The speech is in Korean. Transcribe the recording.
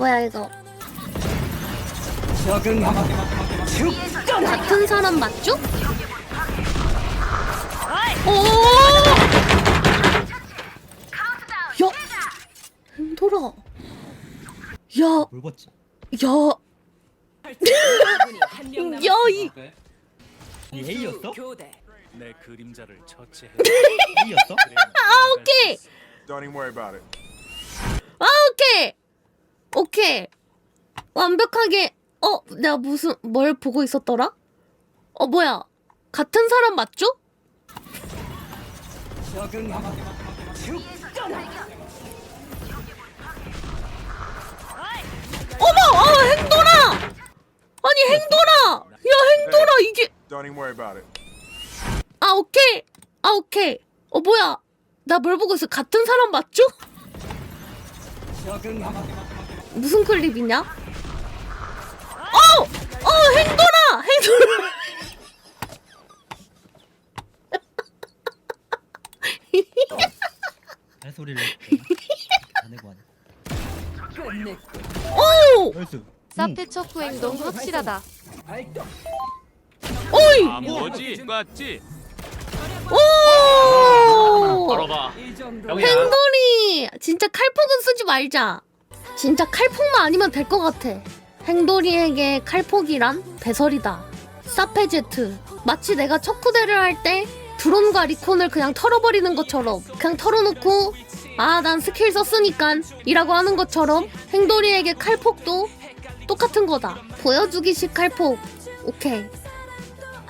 뭐야 이거? 같은 사람 맞죠? 오! 야, 힘들어. 야, 뭘 봤지? 야, 야, 이 이 A였어? 내 그림자를 처치해. A였어? 아, 오케이, Don't even worry about it. 아 오케이, 오케이, 완벽하게. 어, 내가 무슨 뭘 보고 있었더라? 어, 뭐야? 같은 사람 맞죠? 어머, 어, 행돌아! 아니 행돌아! 야 행돌아 이게 Don't even worry about it. 아 오케이, 아 오케이. 어 뭐야? 나 뭘 보고 있어? 같은 사람 맞죠? 무슨 클립이냐? 어, 어 행돌아, 행돌아. 할 소리를 안 해고 하네. 오, 나이스. 사페 척후 행동 확실하다. 오이, 아 뭐지? 맞지? 오. 걸어봐. 행돌이 진짜 칼폭은 쓰지 말자. 진짜 칼폭만 아니면 될 것 같아. 행돌이에게 칼폭이란 배설이다. 사페제트 마치 내가 척후대를 할 때 드론과 리콘을 그냥 털어버리는 것처럼 그냥 털어놓고 아 난 스킬 썼으니깐 이라고 하는 것처럼 행돌이에게 칼폭도 똑같은 거다. 보여주기식 칼폭. 오케이.